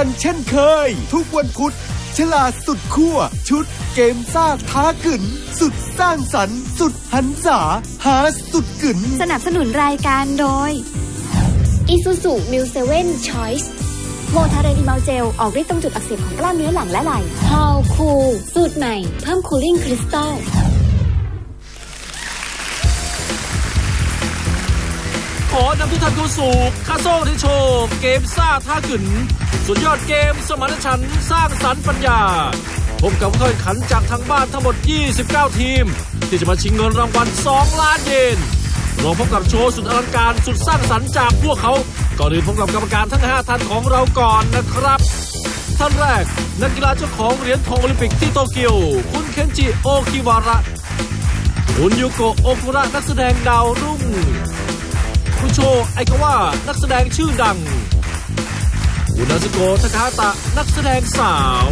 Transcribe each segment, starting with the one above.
กันเช่นเคย ทุกวันพุธฉลาดสุดขั้วชุดเกมซ่าท้ากึ่นสุดสร้างสรรค์ สุดหันษาหาสุดกึ่นสนับสนุนรายการโดย Isuzu Mu 7 Choice โมทาเรดิมอลเจล ออกฤทธิ์ตรงจุดอักเสบของกล้ามเนื้อหลังและไหล่ h o w Cool สูตรใหม่ เพิ่มคูลิ่งคริสตัลขอนำทุกท่านเข้าสู่คาโซ่ที่โชว์เกมซ่าท่าขึ้น สุดยอดเกมสมานฉันสร้างสรรค์ปัญญาพบกับผู้แข่งขันจากทางบ้านทั้งหมด 29 ทีม ที่จะมาชิงเงินรางวัล 2 ล้านเยนลองพบกับโชว์สุดอลังการสุดสร้างสรรค์จากพวกเขา ก่อนอื่นพบกับกรรมการทั้ง 5 ท่านของเราก่อนนะครับ ท่านแรก นักกีฬาเจ้าของเหรียญทองโอลิมปิกที่โตเกียว คุณเคนจิโอคิวาระ คุณยูโกะโอคุระนักแสดงดาวรุ่ง คุณโชไอกาวะนักแสดงชื่อดัง คุณนาซุโกะทาคาตะ นักแสดงสาว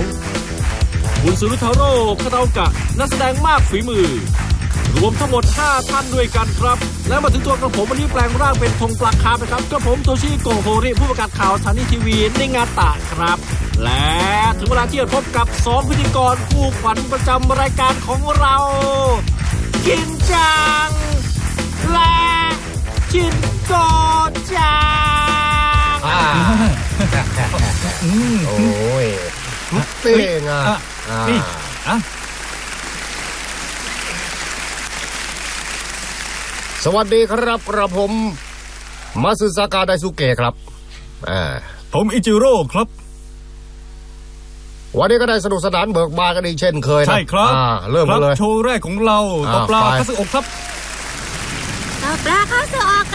คุณสุรุทาโร่คาตาโอกะ นักแสดงมากฝีมือ รวมทั้งหมด 5 ท่านด้วยกันครับ และมาถึงตัวกระผมวันนี้แปลงร่างเป็นธงปลักคาร์นะครับกระผมโตชิโกะโฮริผู้ประกาศข่าวสถานีทีวีในงานตะครับ และถึงเวลาที่จะพบกับ 2 พิธีกรคู่ขวัญประจำรายการของเรากินจังและชินโกจัง อ่า โอ้ยเป้งอะอะอ่านี่อะสวัสดีครับกระผม มาซึซากาไดสุเกะครับอ่าผมอิจิโร่ครับ วันนี้ก็ได้สนุกสนานเบิกบานกันอีกเช่นเคยนะใช่ครับอ่าเริ่มคกันบเลยโชว์แรกของเราตบปลาอ่าไปคัสอกครับตบปลาเข้าสู่ออก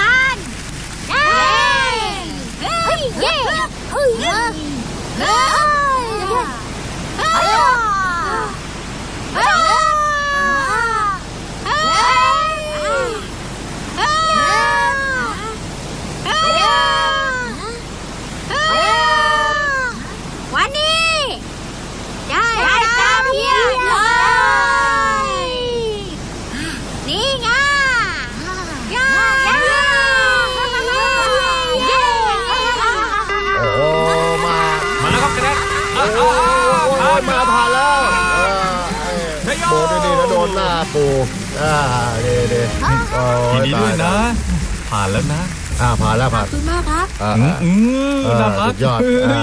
啊？ ปูอ่าดีดีโอ้ยินดีด้วยนะ ผ่านแล้วนะอ่าผ่านแล้วผ่านขอบคุณมากครับอ่าอืมอ่าอืมเออน่ารักสุดยอดเฮ้ยอ่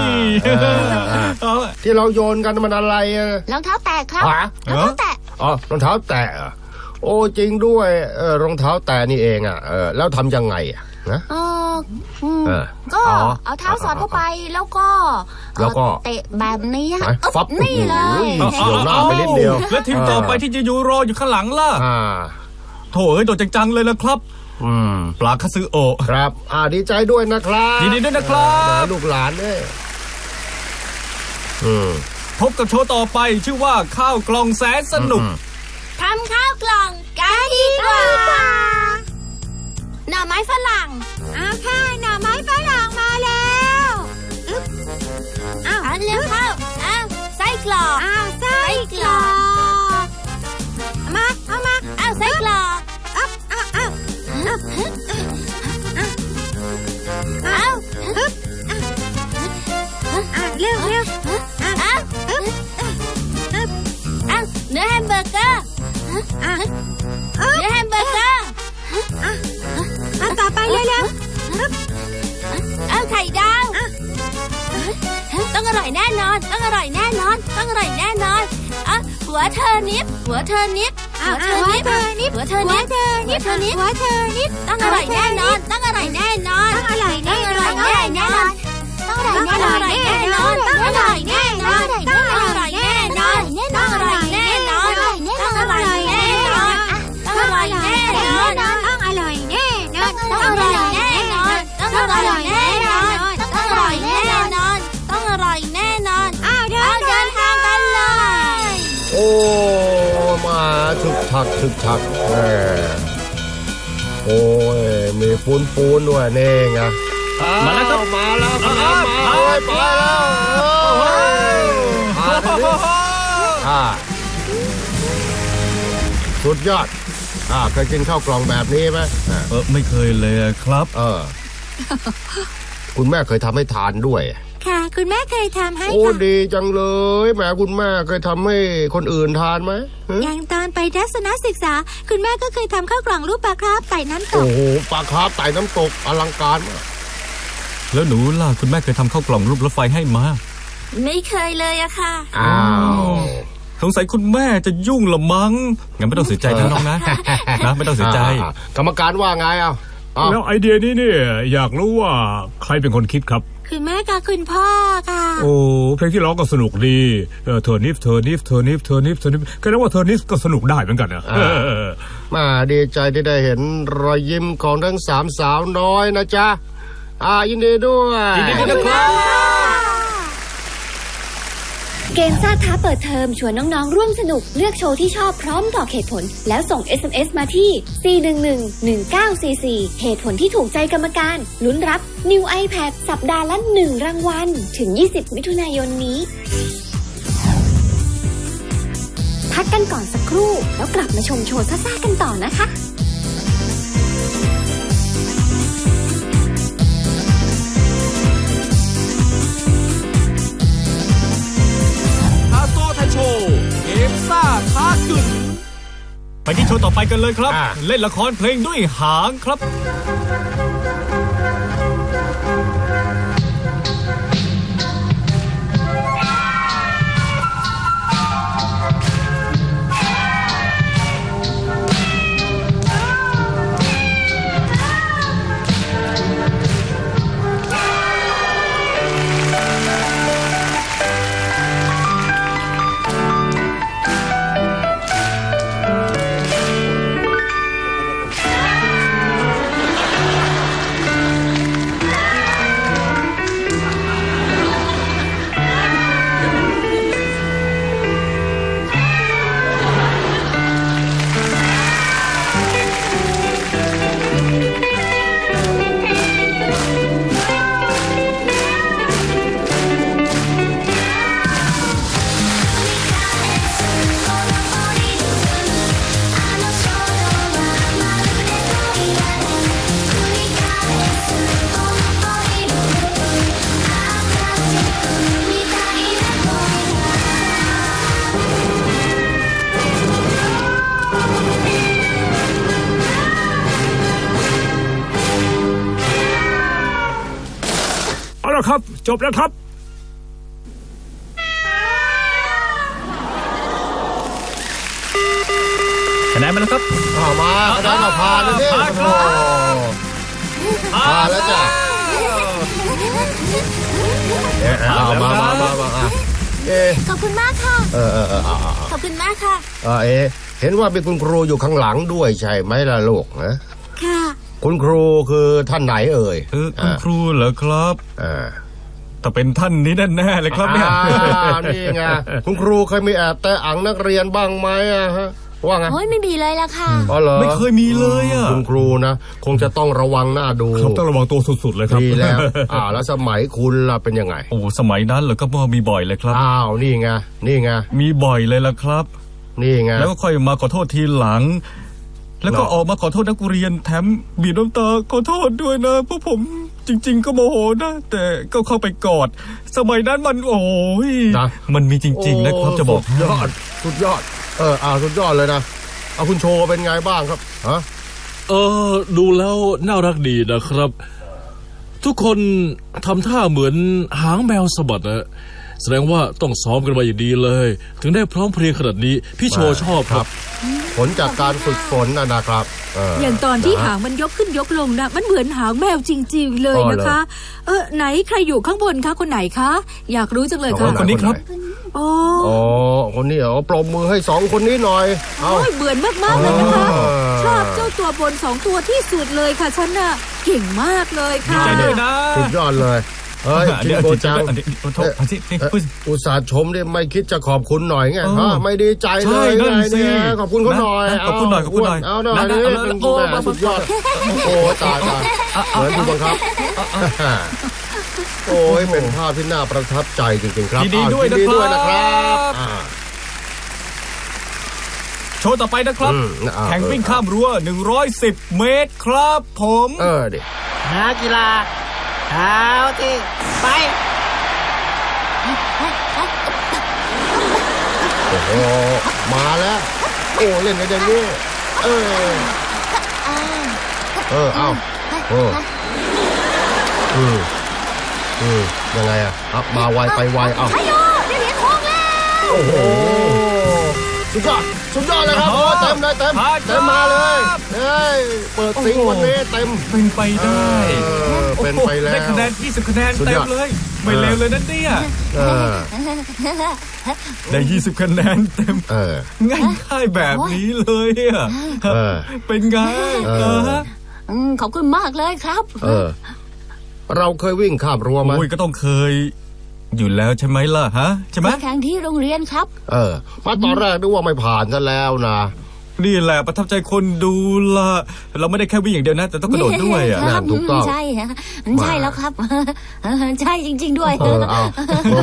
าอ่าเอาที่เราโยนกันมันอะไรอะรองเท้าแตะครับหารองเท้าแตะอ๋อรองเท้าแตะเหรอโอ้จริงด้วยเออรองเท้าแตะนี่เองอะเออแล้วทำยังไงอะนะเออ อืมเออก็อ๋อเอาเท้าสอดเข้าไปแล้วก็แล้วก็ เตะแบบนี้ไหนฮะฟับนี่เลโอ้ยโหเฉียวหน้าไปนิดเดียวแล้วทีมต่อไปที่จะอยู่รออยู่ข้างหลังล่ะอ่า โถเอ้ยโดดจังๆเลยนะครับ อืม ปลาคัสโอะครับ อ่าดีใจด้วยนะครับยินดีด้วยนะครับเดี๋ยวลูกหลานเนี่ยอืม พบกับโชว์ต่อไปชื่อว่าข้าวกล่องแสนสนุก ทำข้าวกล่องกันดีกว่าหน่อไม้ฝรั่ง อ้าวค่ะหน่อไม้ฝรั่งมาแล้วอึ๊บอ้าวเร็วเข้าอ้าวไส้กรอกอ้าวไส้กรอกมาเอามาอ้าวไส้กรอกอ้าวอ้าวอ้าวอ้าวฮึบอะเร็วเร็วอ้าวอ้าวฮึบฮึบอ้าวเนื้อแฮมเบอร์เกอร์อะเนื้อแร่อยแน่นอน ต้องอร่อยแน่นอน ต้องอร่อยแน่นอนอะหัวเธอนิบหัวเธอนิบหัวเธอนิบหัวเธอนิบหัวเธอนิบหัวเธอนิบต้องอร่อยแน่นอน ต้องอร่อยแน่นอน ต้องอร่อยแน่นอน ต้องอร่อยแน่นอน ต้องอร่อยแน่นอน ต้องอร่อยแน่นอน ต้องอร่อยแน่นอน ต้องอร่อยแน่นอน ต้องอร่อยแน่นอน ต้องอร่อยแน่นอน ต้องอร่อยแน่นอน ต้องอร่อยแน่นอน ต้องอร่อยแน่นอน มาถึกทักถึกทักแหมโอ้ยมีปูนปูนๆด้วยนี่ไงมาแล้วครับมาแล้วมาอ้าวมาอ้าวโอ้ยไปแล้วโอ้ยมาแล้วดิอ่าสุดยอดอ่าเคยกินข้าวกล่องแบบนี้ไหมอ่าเออไม่เคยเลยครับ เออ คุณแม่เคยทำให้ทานด้วย ค่ะคุณแม่เคยทำให้โอ้ค่ะดีจังเลยแหมคุณแม่เคยทำให้คนอื่นทานไหมฮะอย่างตอนไปทัศนศึกษา คุณแม่ก็เคยทำข้าวกล่องรูปปลาคราฟใส่น้ำตโอ้ก โหปลาคาร์ฟไต่น้ำตกอลังการมากแล้วหนูล่ะคุณแม่เคยทำข้าวกล่องรูปรถไฟให้มาไม่เคยเลยอะค่ะ อ้าว สงสัยคุณแม่จะยุ่งละมั้งงั้นไม่ต้องเสียใจนะน้องนะนะไม่ต้องเสียใจ อ่ากรรมการว่าไงอะ อ้าว แล้วไอเดียนี้เนี่ยอยากรู้ว่าใครเป็นคนคิดครับ คุณแม่กับคุณพ่อค่ะ โอ้เพลงที่ร้องก็สนุกดีเออเธอนิฟเธอนิฟเธอนิฟเธอนิฟเธอนิฟก็นึกว่าเธอนิฟก็สนุกได้เหมือนกันนะเออมาดีใจที่ได้เห็นรอยยิ้มของทั้งสามสาวน้อยนะจ๊ะอ่ายินดีด้วย ยินดีด้วยนะครับ เกมซ่าท้าเปิดเทอมชวนน้องๆ ร่วมสนุก เลือกโชว์ที่ชอบพร้อมบอกเหตุผล แล้วส่ง SMS มาที่ 411-1944 เหตุผลที่ถูกใจกรรมการ ลุ้นรับ New iPad สัปดาห์ละ 1 รางวัล ถึง 20 มิถุนายนนี้ พักกันก่อนสักครู่ แล้วกลับมาชมโชว์ซ่าๆกันต่อนะคะ ไปที่โชว์ต่อไปกันเลยครับอะเล่นละครเพลงด้วยหางครับ ครับ จบแล้วครับ คะแนนมาแล้วครับอ้าวมาคณะมาพานนะเนี่ยผ่านครับโอ้พานแล้วจ้ะเอ๊ะเอามามามามาอะเอ๊ะขอบคุณมากค่ะ เออเออเออเอาเอาเอาขอบคุณมากค่ะ เอาเอ๊ะเห็นว่ามีคุณครูอยู่ข้างหลังด้วยใช่ไหมล่ะลูกนะค่ะ คุณครูคือท่านไหนเอ่ยคือคุณครูเหรอครับ อ่า แต่เป็นท่านนี้แน่ๆเลยครับเนี่ยอ่านี่ไงคุณครูเคยมีแอบแต่อังนักเรียนบ้างไหมอะฮะว่าไงโอ้ยไม่มีเลยละค่ะอ๋อเหรอไม่เคยมีเลยอะคุณครูนะคงจะต้องระวังหน้าดูครับต้องระวังตัวสุดๆเลยครับดีแล้วอ่าแล้วสมัยคุณล่ะเป็นยังไงโอ้สมัยนั้นเหรอก็มีบ่อยเลยครับอ้าวนี่ไงนี่ไงมีบ่อยเลยละครับ นี่ไงแล้วก็ค่อยมาขอโทษทีหลัง แล้วก็เหรอออกมาขอโทษนักเรียนแถมบีบน้ำตาขอโทษด้วยนะเพราะผม จริง ๆ ก็โมโหนะ แต่ก็เข้าไปกอด สมัยนั้นมันโอ้ยนะ มันมีจริง ๆ นะครับจะบอกสุดยอดสุดยอด เอออ่าสุดยอดเลยนะเอาคุณโชว์เป็นไงบ้างครับฮะเออ ดูแล้วน่ารักดีนะครับ ทุกคนทำท่าเหมือนหางแมวสะบัดนะแสดงว่าต้องซ้อมกันมาอย่างดีเลย ถึงได้พร้อมเพรียงขนาดนี้ พี่โชว์ชอบครับ ผลจากการฝึกฝนนะนะครับเอย่างตอนที่ะฮะหางมันยกขึ้นยกลงนะมันเหมือนหางแมวจริง ๆ เลยอ๋อเหรอนะคะ เออไหนใครอยู่ข้างบนคะคนไหนคะ อยากรู้จังเลยคค่ะนไหคนนี้ครับอ๋ออ๋อคนนี้เหรอปรบมือให้สองคนนี้หน่อยเอาโอ้ยเบื่อนมากๆเลยนะคะอ๋อชอบเจ้าตัวบนสองตัวที่สุดเลยค่ะฉันน่ะเก่งมากเลยดีค่ะใจด้วยนะสุดยอดเลย เฮ้ยจิเดี๋งยวโกจิตใจจังด้วยอันนี้โทษอันนี้นี่เอ่อพูดอุตส่าห์ชมเนี่ยไม่คิดจะขอบคุณหน่อยไงเออฮะไม่ดีใจเลใช่ยนั่นไงสิเนี่ยขอบคุณเขาหน่อยนะขอบคุณหน่อยขอบคุณหน่อยเอาหน่อยนะนะนี่เอาเป็นโอ้แม่มาสุดยอดโอ้ตายตายเหมือนผู้บังคับโอ้ยเป็นภาพที่น่าประทับใจจริงๆครับยินดีอ้าด้วยยินดีด้วยนะนะคครัรับบอ่าโชว์ต่อไปนะครับอืมอ่าแข่งวิ่งข้ามรั้ว 110 เมตรครับผม เออดินักกีฬา เอาที่ไป โอ้โหมาแล้ว โอ้เล่นไม่ได้เนี่ยเออ เออเอาเออเออเออยังไงอะครับมาไวไปไวเอา โอ้โห สุดยอดสุดยอดเลยครับโอ้เต็มเลยเต็มครับเต็มมาเลยเฮ้ยเปิดซิงค์วันนี้เต็มเป็นไปได้เออเป็นไปแล้วได้คะแนน20คะแนนสุดเต็ยมอดเลย ไม่เลวเลยนั่นเนี่ยเออได้20คะแนนเต็มเออง่ายๆแบบนี้เลยอะเออเป็นไงเออเอออืมขอบคุณมากเลยครับ เออ เราเคยวิ่งข้ามรั้วไหมโอ้ยก็ต้องเคย อยู่แล้วใช่ไหมล่ะฮะใช่ไหม มาแข่งที่โรงเรียนครับ เออมาตอนแรกนึกว่าไม่ผ่านซะแล้วนะ นี่แหละประทับใจคนดูละเราไม่ได้แค่วิ่งอย่างเดียวนะ แต่ต้องกระโดดด้วยอะ ครับนั่นถูกต้อง ใช่ฮะใช่แล้วครับใช่จริง ๆ ด้วยเออเอา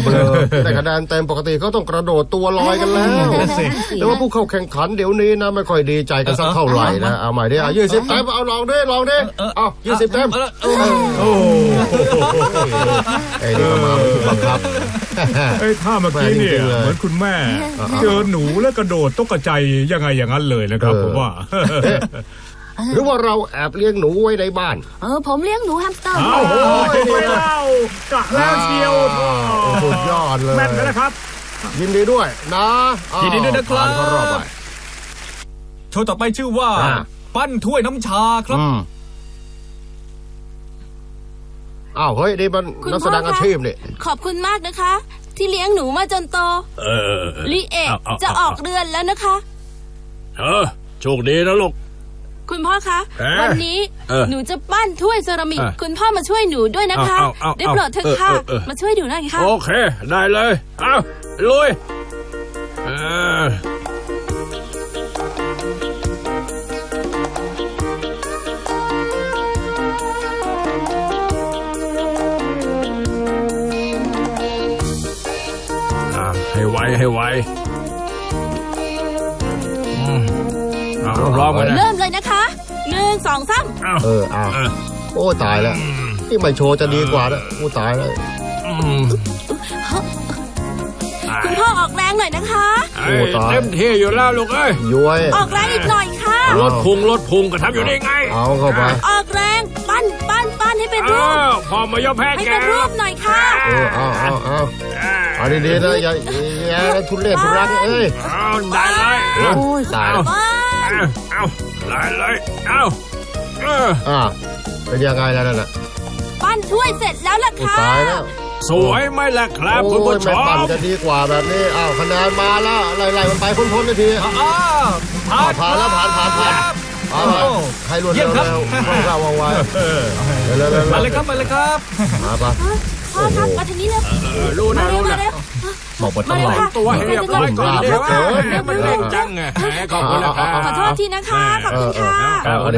เบลอๆได้คะแนนเต็มปกติเขาต้องกระโดดตัวลอยกันแล้ว นั่นสิ แต่ว่าผู้เข้าแข่งขันเดี๋ยวนี้นะไม่ค่อยดีใจกันสักเท่าไหร่นะเอาใหม่ดิเอายี่สิบเต็มเอาลองดิลองดิเอายี่สิบเต็มเออเออโอ้ไอ้นี่ก็มาเป็นผู้บังคับ ไอ้ท่าเมื่อกี้เนี่ยแม่จริงๆเลยเหมือนคุณแม่ เจอหนูแล้วกระโดดตกกระใจยังไงอย่างนั้นเลยนะครับเออผมว่า หรือว่าเราแอบเลี้ยงหนูไว้ในบ้าน เออผมเลี้ยงหนูแฮมสเตอร์เอาโอ้ยไปเล่ากะแล้วเชียวโอ้สุดยอดเลยแม่นแล้วนะครับ ยินดีด้วยนะอ้ายินดีด้วยนะครับผ่านเข้ารอบไปโชว์ต่อไปชื่อว่าอ่า ปั้นถ้วยน้ำชาครับ อืมอ้าวเฮ้ยนี่มันคุณนักแสดงพ่อคะอาชีพนี่ขอบคุณมากนะคะ ที่เลี้ยงหนูมาจนโตเออลิเอะเอาเอาจะออกเรือนแล้วนะคะ เออโชคดีนะลูก คุณพ่อคะเอ๊ะวันนี้เออหนูจะปั้นถ้วยเซรามิก เออคุณพ่อมาช่วยหนูด้วยนะคะเอาเอาเอาได้โปรดเถอะเออค่ะ เออเออ มาช่วยหนูหน่อยค่ะ โอเค ได้เลย เอาลุยเออ เอาลองมานะเริ่มเลยนะคะหนึ่งสองสามเอาเอออ้าวเออโอ้ตายแล้วนี่ไม่โชว์จะดีกว่านะโอ้ตายแล้วอืมคุณพ่อออกแรงหน่อยนะคะเอ้ยเต็มที่อยู่แล้วลูกเอ้ยย้วยออกแรงอีกหน่อยค่ะลดพุงลดพุงก็ทำอยู่ได้ไง เอาเข้าไปออกแรงปั้นปั้นปั้นให้เป็นรูอ้าปวพอมายอมแพ้ให้แกเป็นรูปหน่อยค่ะเออเอาเอาเอา เอาดีๆนะอย่าอย่าทุเรศทุรังเอ้ยเอาได้เลยโอ้ยตายแล้วปั้นเอาเอาได้เลยเอาเอออ่าเป็นยังไงแล้วนั่นน่ะปั้นถ้วยเสร็จแล้วล่ะโอ้ค่ะตายแล้วสวยไหมล่ะครับโอ้คุณผู้ยชไม่ปั่นมจะดีกว่าแบบนี้อ้าวคะแนนมาแล้วไล่ๆมันไปพ้นๆนาทีอ้าวอ่าผ่านแล้วผ่านผ่านผ่านเอาไปให้รวดเยี่เร็ยวมครับเร็วว่องไวว่องไวเร็วเร็วมาเลยครับมาเลยครับมาปะ พ่อครับมาทางนี้เลยเออรู้มานะเร็วรู้มานะเร็วบอกบทตมาลเร็วอดค่ะตัวให้เรียบร้อยก่อนเดี๋ยวว่ามันเล่นจังไงแหมขอบคุณนะครับขอโทษทีนะคะขอบคุณค่ะเอาเอา